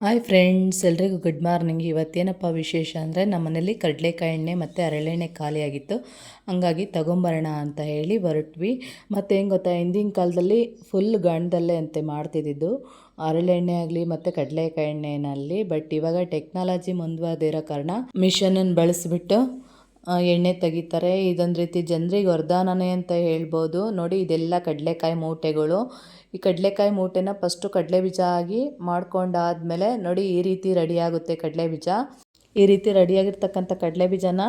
Hi friends ಎಲ್ರಿಗೂ good morning ಇವತ್ತೇನಪ್ಪ ವಿಶೇಷ ಅಂದರೆ ನಮ್ಮ ಮನೇಲಿ ಕಡಲೆಕಾಯಿ ಎಣ್ಣೆ ಮತ್ತು ಹರಳೆಣ್ಣೆ ಖಾಲಿಯಾಗಿತ್ತು. ಹಂಗಾಗಿ ತಗೊಂಬರೋಣ ಅಂತ ಹೇಳಿ ಹೊರಟ್ವಿ. ಮತ್ತು ಹೆಂಗೆ ಗೊತ್ತಾ, ಹಿಂದಿನ ಕಾಲದಲ್ಲಿ ಫುಲ್ ಗಂಡದಲ್ಲೇ ಅಂತೆ ಮಾಡ್ತಿದ್ದಿದ್ದು. ಹರಳೆಣ್ಣೆ ಆಗಲಿ ಮತ್ತು ಕಡಲೆಕಾಯಿ ಎಣ್ಣೆನಲ್ಲಿ ಬಟ್ ಇವಾಗ ಟೆಕ್ನಾಲಜಿ ಮುಂದುವರೆದಿರೋ ಕಾರಣ ಮಿಷನನ್ನು ಬಳಸಿಬಿಟ್ಟು ಎಣ್ಣೆ ತೆಗಿತಾರೆ. ಇದೊಂದು ರೀತಿ ಜನರಿಗೆ ವರದಾನನೇ ಅಂತ ಹೇಳ್ಬೋದು. ನೋಡಿ, ಇದೆಲ್ಲ ಕಡಲೆಕಾಯಿ ಮೂಟೆಗಳು. ಈ ಕಡಲೆಕಾಯಿ ಮೂಟೆನ ಫಸ್ಟು ಕಡಲೆ ಬೀಜ ಆಗಿ ಮಾಡ್ಕೊಂಡಾದ್ಮೇಲೆ ನೋಡಿ, ಈ ರೀತಿ ರೆಡಿಯಾಗುತ್ತೆ ಕಡಲೆ ಬೀಜ. ಈ ರೀತಿ ರೆಡಿಯಾಗಿರ್ತಕ್ಕಂಥ ಕಡಲೆ ಬೀಜನ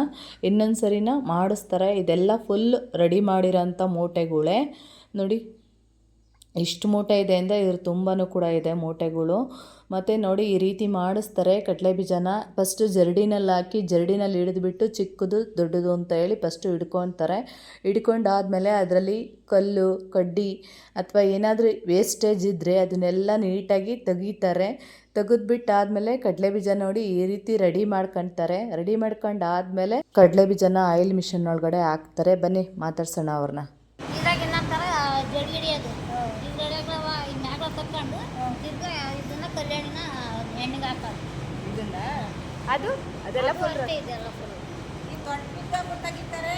ಇನ್ನೊಂದು ಸರಿನ ಮಾಡಿಸ್ತಾರೆ. ಇದೆಲ್ಲ ಫುಲ್ ರೆಡಿ ಮಾಡಿರೋಂಥ ಮೂಟೆಗಳೇ. ನೋಡಿ ಎಷ್ಟು ಮೂಟೆ ಇದೆ ಅಂದರೆ ಇದ್ರ ತುಂಬಾ ಕೂಡ ಇದೆ ಮೂಟೆಗಳು. ಮತ್ತು ನೋಡಿ ಈ ರೀತಿ ಮಾಡಿಸ್ತಾರೆ ಕಡಲೆ ಬೀಜನ. ಫಸ್ಟು ಜರಡಿನಲ್ಲಿ ಹಾಕಿ ಜರಡಿನಲ್ಲಿ ಹಿಡಿದ್ಬಿಟ್ಟು ಚಿಕ್ಕದು ದೊಡ್ಡದು ಅಂತ ಹೇಳಿ ಫಸ್ಟು ಹಿಡ್ಕೊತಾರೆ. ಹಿಡ್ಕೊಂಡಾದಮೇಲೆ ಅದರಲ್ಲಿ ಕಲ್ಲು, ಕಡ್ಡಿ ಅಥವಾ ಏನಾದರೂ ವೇಸ್ಟೇಜ್ ಇದ್ದರೆ ಅದನ್ನೆಲ್ಲ ನೀಟಾಗಿ ತೆಗಿತಾರೆ. ತೆಗೆದ್ಬಿಟ್ಟಾದಮೇಲೆ ಕಡಲೆ ಬೀಜ ನೋಡಿ ಈ ರೀತಿ ರೆಡಿ ಮಾಡ್ಕೊತಾರೆ. ರೆಡಿ ಮಾಡ್ಕೊಂಡಾದಮೇಲೆ ಕಡಲೆ ಬೀಜನ ಆಯಿಲ್ ಮಿಷಿನ್ ಒಳಗಡೆ ಹಾಕ್ತಾರೆ. ಬನ್ನಿ ಮಾತಾಡ್ಸೋಣ ಅವ್ರನ್ನ. ಮ್ಯಾಗ ತಿರ್ಗಾ ಇದನ್ನ ಕಲ್ಯಾಣಿನ ಎಣ್ಣೆಗೆ ಹಾಕೋದು. ಇದನ್ನ? ಅದು? ಅದೆಲ್ಲ ಫುಲ್ ಇದೆಲ್ಲ ಫುಲ್ ಈ ಹಾಂ ಸಣ್ಣ ಬಿದ್ದಾಗೂ ತೆಗಿತಾರೆ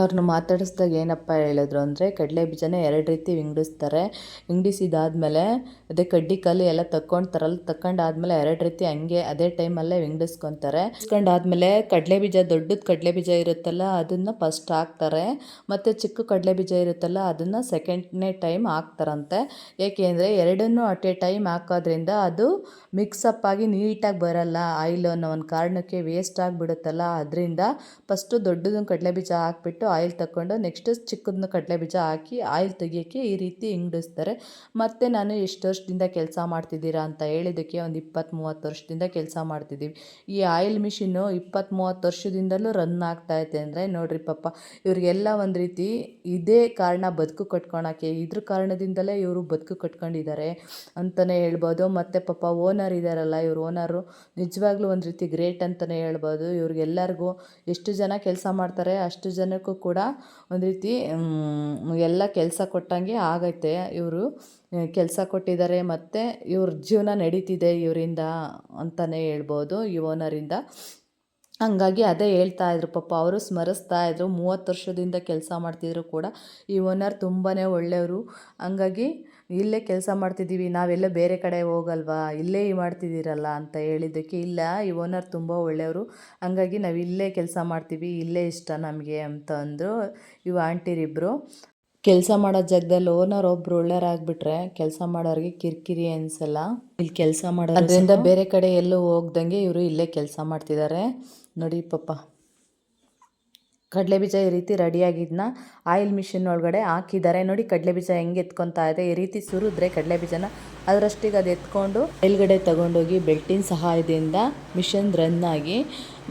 ಅವ್ರನ್ನ ಮಾತಾಡಿಸ್ದಾಗ ಏನಪ್ಪ ಹೇಳಿದ್ರು ಅಂದರೆ, ಕಡಲೆ ಬೀಜನ ಎರಡು ರೀತಿ ವಿಂಗಡಿಸ್ತಾರೆ. ವಿಂಗಡಿಸಿದಾದ್ಮೇಲೆ ಅದೇ ಕಡ್ಡಿ ಕಲ್ಲು ಎಲ್ಲ ತಕ್ಕೊಂಡ್ತಾರಲ್ಲ ತಕ್ಕೊಂಡಾದ್ಮೇಲೆ ಎರಡು ರೀತಿ ಹಂಗೆ ಅದೇ ಟೈಮಲ್ಲೇ ವಿಂಗಡಿಸ್ಕೊತಾರೆ. ವಿಂಗಡಿಸ್ಕೊಂಡಾದ್ಮೇಲೆ ಕಡಲೆ ಬೀಜ, ದೊಡ್ಡದು ಕಡಲೆ ಬೀಜ ಇರುತ್ತಲ್ಲ, ಅದನ್ನು ಫಸ್ಟ್ ಹಾಕ್ತಾರೆ. ಮತ್ತು ಚಿಕ್ಕ ಕಡಲೆ ಬೀಜ ಇರುತ್ತಲ್ಲ, ಅದನ್ನು ಸೆಕೆಂಡ್ನೇ ಟೈಮ್ ಹಾಕ್ತಾರಂತೆ. ಏಕೆಂದರೆ ಎರಡನ್ನೂ ಅಟ್ ಎ ಟೈಮ್ ಹಾಕೋದ್ರಿಂದ ಅದು ಮಿಕ್ಸಪ್ ಆಗಿ ನೀಟಾಗಿ ಬರಲ್ಲ. ಆಯಿಲ್ ಅನ್ನೋ ಒಂದು ಕಾರಣಕ್ಕೆ ವೇಸ್ಟ್ ಆಗಿಬಿಡುತ್ತಲ್ಲ. ಅದರಿಂದ ಫಸ್ಟು ದೊಡ್ಡದೊಂದು ಕಡಲೆ ಬೀಜ ಹಾಕ್ಬಿಟ್ಟು ಆಯಿಲ್ ತಗೊಂಡು ನೆಕ್ಸ್ಟ್ ಚಿಕ್ಕದನ್ನ ಕಡಲೆ ಬೀಜ ಹಾಕಿ ಆಯಿಲ್ ತೆಗಿಯೋಕ್ಕೆ ಈ ರೀತಿ ಹಿಂಗಡಿಸ್ತಾರೆ ಮತ್ತು ನಾನು ಎಷ್ಟು ವರ್ಷದಿಂದ ಕೆಲಸ ಮಾಡ್ತಿದ್ದೀರಾ ಅಂತ ಹೇಳಿದ್ದಕ್ಕೆ ಒಂದು ಇಪ್ಪತ್ತು ಮೂವತ್ತು ವರ್ಷದಿಂದ ಕೆಲಸ ಮಾಡ್ತಿದ್ದೀವಿ. ಈ ಆಯಿಲ್ ಮಿಷಿನ್ನು ಇಪ್ಪತ್ತು ಮೂವತ್ತು ವರ್ಷದಿಂದಲೂ ರನ್ ಆಗ್ತಾ ಇದೆ ಅಂದರೆ ನೋಡ್ರಿ ಪಾಪ, ಇವ್ರಿಗೆಲ್ಲ ಒಂದು ರೀತಿ ಇದೇ ಕಾರಣ ಬದುಕು ಕಟ್ಕೊಳಕ್ಕೆ, ಇದ್ರ ಕಾರಣದಿಂದಲೇ ಇವರು ಬದುಕು ಕಟ್ಕೊಂಡಿದ್ದಾರೆ ಅಂತಲೇ ಹೇಳ್ಬೋದು. ಮತ್ತು ಪಾಪ ಓನರ್ ಇದ್ದಾರಲ್ಲ ಇವರು ಓನರು ನಿಜವಾಗ್ಲೂ ಒಂದು ರೀತಿ ಗ್ರೇಟ್ ಅಂತಲೇ ಹೇಳ್ಬೋದು. ಇವ್ರಿಗೆಲ್ಲರಿಗೂ ಎಷ್ಟು ಜನ ಕೆಲಸ ಮಾಡ್ತಾರೆ, ಅಷ್ಟು ಜನಕ್ಕೂ ಕೂಡ ಒಂದು ರೀತಿ ಎಲ್ಲ ಕೆಲಸ ಕೊಟ್ಟಂಗೆ ಆಗೈತೆ. ಇವರು ಕೆಲಸ ಕೊಟ್ಟಿದ್ದಾರೆ ಮತ್ತು ಇವ್ರ ಜೀವನ ನಡೀತಿದೆ ಇವರಿಂದ ಅಂತಲೇ ಹೇಳ್ಬೋದು, ಈ ಓನರಿಂದ. ಹಂಗಾಗಿ ಅದೇ ಹೇಳ್ತಾ ಇದ್ರು, ಪಾಪ ಅವರು ಸ್ಮರಿಸ್ತಾ ಇದ್ರು, ಮೂವತ್ತು ವರ್ಷದಿಂದ ಕೆಲಸ ಮಾಡ್ತಿದ್ರು ಕೂಡ. ಈ ಓನರ್ ತುಂಬಾ ಒಳ್ಳೆಯವರು. ಹಂಗಾಗಿ ಇಲ್ಲೇ ಕೆಲಸ ಮಾಡ್ತಿದ್ದೀವಿ ನಾವೆಲ್ಲ ಬೇರೆ ಕಡೆ ಹೋಗಲ್ವಾ ಇಲ್ಲೇ ಮಾಡ್ತಿದ್ದೀರಲ್ಲ ಅಂತ ಹೇಳಿದ್ದಕ್ಕೆ ಇಲ್ಲ ಈ ಓನರ್ ತುಂಬ ಒಳ್ಳೆಯವರು ಹಂಗಾಗಿ ನಾವು ಇಲ್ಲೇ ಕೆಲಸ ಮಾಡ್ತೀವಿ ಇಲ್ಲೇ ಇಷ್ಟ ನಮಗೆ ಅಂತ ಅಂದರು ಇವು ಆಂಟಿರಿಬ್ಬರು ಕೆಲಸ ಮಾಡೋ ಜಾಗದಲ್ಲಿ ಓನರ್ ಒಬ್ರು ಒಳ್ಳೆಯರಾಗ್ಬಿಟ್ರೆ ಕೆಲಸ ಮಾಡೋರಿಗೆ ಕಿರಿಕಿರಿ ಅನ್ಸಲ್ಲ. ಇಲ್ಲಿ ಕೆಲಸ ಮಾಡೋದ್ರಿಂದ ಬೇರೆ ಕಡೆ ಎಲ್ಲೂ ಹೋಗ್ದಂಗೆ ಇವರು ಇಲ್ಲೇ ಕೆಲಸ ಮಾಡ್ತಿದ್ದಾರೆ ನೋಡಿ ಪಾಪ ಕಡಲೆ ಬೀಜ ಈ ರೀತಿ ರೆಡಿಯಾಗಿದ್ದನ್ನ ಆಯಿಲ್ ಮಿಷಿನ್ ಒಳಗಡೆ ಹಾಕಿದ್ದಾರೆ. ನೋಡಿ ಕಡಲೆ ಬೀಜ ಹೆಂಗೆ ಎತ್ಕೊತಾ ಇದೆ. ಈ ರೀತಿ ಸುರಿದ್ರೆ ಕಡಲೆ ಬೀಜನ ಅದರಷ್ಟಿಗೆ ಅದು ಎತ್ಕೊಂಡು ಮೇಲ್ಗಡೆ ತಗೊಂಡೋಗಿ ಬೆಲ್ಟಿನ ಸಹಾಯದಿಂದ ಮಿಷನ್ ರನ್ ಆಗಿ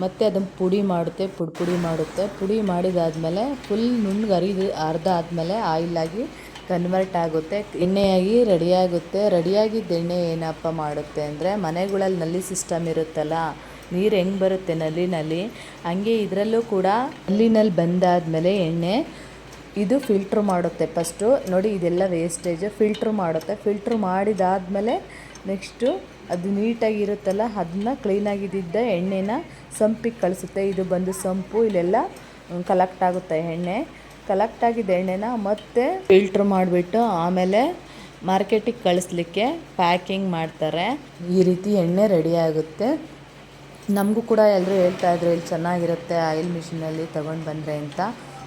ಮತ್ತೆ ಅದನ್ನು ಪುಡಿ ಮಾಡುತ್ತೆ, ಪುಡಿ ಪುಡಿ ಮಾಡುತ್ತೆ. ಪುಡಿ ಮಾಡಿದಾದ್ಮೇಲೆ ಫುಲ್ ನುಣ್ಣಗೆ ಅರಿದು ಅರ್ಧ ಆದಮೇಲೆ ಆಯಿಲಾಗಿ ಕನ್ವರ್ಟ್ ಆಗುತ್ತೆ. ಎಣ್ಣೆಯಾಗಿ ರೆಡಿಯಾಗುತ್ತೆ. ರೆಡಿಯಾಗಿದ್ದ ಎಣ್ಣೆ ಏನಪ್ಪ ಮಾಡುತ್ತೆ ಅಂದರೆ ಮನೆಗಳಲ್ಲಿ ನಲ್ಲಿ ಸಿಸ್ಟಮ್ ಇರುತ್ತಲ್ಲ ನೀರು ಹೆಂಗೆ ಬರುತ್ತೆ ನಲ್ಲಿನಲ್ಲಿ? ಹಂಗೆ ಇದರಲ್ಲೂ ಕೂಡ ನಲ್ಲಿನಲ್ಲಿ ಬಂದಾದಮೇಲೆ ಎಣ್ಣೆ, ಇದು ಫಿಲ್ಟ್ರ್ ಮಾಡುತ್ತೆ ಫಸ್ಟು ನೋಡಿ, ಇದೆಲ್ಲ ವೇಸ್ಟೇಜ್ ಫಿಲ್ಟ್ರ್ ಮಾಡುತ್ತೆ. ಫಿಲ್ಟ್ರ್ ಮಾಡಿದಾದಮೇಲೆ ನೆಕ್ಸ್ಟು ಅದು ನೀಟಾಗಿರುತ್ತಲ್ಲ, ಅದನ್ನ ಕ್ಲೀನಾಗಿದ್ದ ಎಣ್ಣೆನ ಸಂಪಿಗೆ ಕಳಿಸುತ್ತೆ. ಇದು ಬಂದು ಸಂಪು, ಇಲ್ಲೆಲ್ಲ ಕಲೆಕ್ಟ್ ಆಗುತ್ತೆ ಎಣ್ಣೆ. ಕಲೆಕ್ಟ್ ಆಗಿದ್ದ ಎಣ್ಣೆನ ಮತ್ತೆ ಫಿಲ್ಟ್ರ್ ಮಾಡಿಬಿಟ್ಟು ಆಮೇಲೆ ಮಾರ್ಕೆಟಿಗೆ ಕಳಿಸ್ಲಿಕ್ಕೆ ಪ್ಯಾಕಿಂಗ್ ಮಾಡ್ತಾರೆ. ಈ ರೀತಿ ಎಣ್ಣೆ ರೆಡಿ ಆಗುತ್ತೆ. ನಮಗೂ ಕೂಡ ಎಲ್ಲರೂ ಹೇಳ್ತಾ ಇದ್ರು, ಇಲ್ಲಿ ಚೆನ್ನಾಗಿರುತ್ತೆ ಆಯಿಲ್ ಮಿಷಿನಲ್ಲಿ ತೊಗೊಂಡು ಬಂದರೆ ಅಂತ.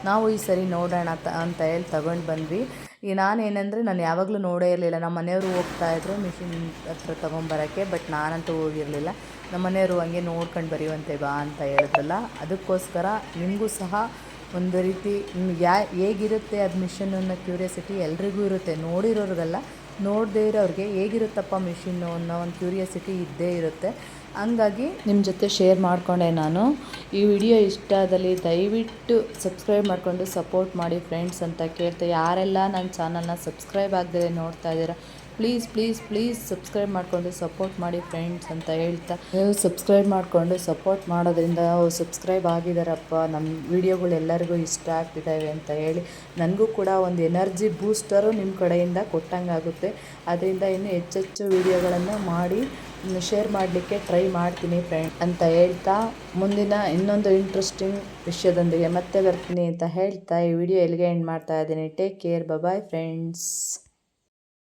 ನಾವು ಈ ಸರಿ ನೋಡೋಣ ಅಂತ ಹೇಳಿ ತೊಗೊಂಡು ಬಂದ್ವಿ. ಈ ನಾನೇನೆಂದರೆ, ನಾನು ಯಾವಾಗಲೂ ನೋಡೇ ಇರಲಿಲ್ಲ. ನಮ್ಮ ಮನೆಯವರು ಹೋಗ್ತಾ ಇದ್ರು ಮಿಷಿನ್ ಹತ್ರ ತೊಗೊಂಬರೋಕ್ಕೆ ಬಟ್ ನಾನಂತೂ ಹೋಗಿರಲಿಲ್ಲ. ನಮ್ಮ ಮನೆಯವರು ಹಂಗೆ ನೋಡ್ಕೊಂಡು ಬರೆಯುವಂತೆ ಬಾ ಅಂತ ಹೇಳಿದ್ರಲ್ಲ, ಅದಕ್ಕೋಸ್ಕರ ನಿಮಗೂ ಸಹ ಒಂದು ರೀತಿ ಯಾ, ಹೇಗಿರುತ್ತೆ ಅದು ಮಿಷಿನ್ ಅನ್ನೋ ಕ್ಯೂರಿಯಾಸಿಟಿ ಎಲ್ರಿಗೂ ಇರುತ್ತೆ. ನೋಡಿರೋರಿಗಲ್ಲ, ನೋಡದೇ ಇರೋರಿಗೆ ಹೇಗಿರುತ್ತಪ್ಪ ಮಿಷಿನ್ನು ಅನ್ನೋ ಒಂದು ಕ್ಯೂರಿಯಾಸಿಟಿ ಇದ್ದೇ ಇರುತ್ತೆ. ಹಂಗಾಗಿ ನಿಮ್ಮ ಜೊತೆ ಶೇರ್ ಮಾಡಿಕೊಂಡೆ ನಾನು. ಈ ವಿಡಿಯೋ ಇಷ್ಟ ಆದಲ್ಲಿ ದಯವಿಟ್ಟು ಸಬ್ಸ್ಕ್ರೈಬ್ ಮಾಡಿಕೊಂಡು ಸಪೋರ್ಟ್ ಮಾಡಿ ಫ್ರೆಂಡ್ಸ್ ಅಂತ ಕೇಳ್ತೆ, ಯಾರೆಲ್ಲ ನನ್ನ ಚಾನಲ್ನ ಸಬ್ಸ್ಕ್ರೈಬ್ ಆಗದೆ ನೋಡ್ತಾ ಇದ್ದೀರಾ ಪ್ಲೀಸ್ ಪ್ಲೀಸ್ ಪ್ಲೀಸ್ ಸಬ್ಸ್ಕ್ರೈಬ್ ಮಾಡಿಕೊಂಡು ಸಪೋರ್ಟ್ ಮಾಡಿ ಫ್ರೆಂಡ್ಸ್ ಅಂತ ಹೇಳ್ತಾ. ನೀವು ಸಬ್ಸ್ಕ್ರೈಬ್ ಮಾಡಿಕೊಂಡು ಸಪೋರ್ಟ್ ಮಾಡೋದ್ರಿಂದ ಸಬ್ಸ್ಕ್ರೈಬ್ ಆಗಿದ್ದಾರಪ್ಪ ನಮ್ಮ ವಿಡಿಯೋಗಳು ಎಲ್ಲರಿಗೂ ಇಷ್ಟ ಆಗ್ತಿದ್ದಾವೆ ಅಂತ ಹೇಳಿ, ನನಗೂ ಕೂಡ ಒಂದು ಎನರ್ಜಿ ಬೂಸ್ಟರು ನಿಮ್ಮ ಕಡೆಯಿಂದ ಕೊಟ್ಟಂಗಾಗುತ್ತೆ. ಅದರಿಂದ ಇನ್ನೂ ಹೆಚ್ಚೆಚ್ಚು ವಿಡಿಯೋಗಳನ್ನು ಮಾಡಿ ಶೇರ್ ಮಾಡಲಿಕ್ಕೆ ಟ್ರೈ ಮಾಡ್ತೀನಿ ಫ್ರೆಂಡ್ ಅಂತ ಹೇಳ್ತಾ, ಮುಂದಿನ ಇನ್ನೊಂದು ಇಂಟ್ರೆಸ್ಟಿಂಗ್ ವಿಷಯದೊಂದಿಗೆ ಮತ್ತೆ ಬರ್ತೀನಿ ಅಂತ ಹೇಳ್ತಾ ಈ ವಿಡಿಯೋ ಎಲ್ಲಿಗೆ ಎಂಡ್ ಮಾಡ್ತಾ ಇದ್ದೀನಿ. Take care bye-bye friends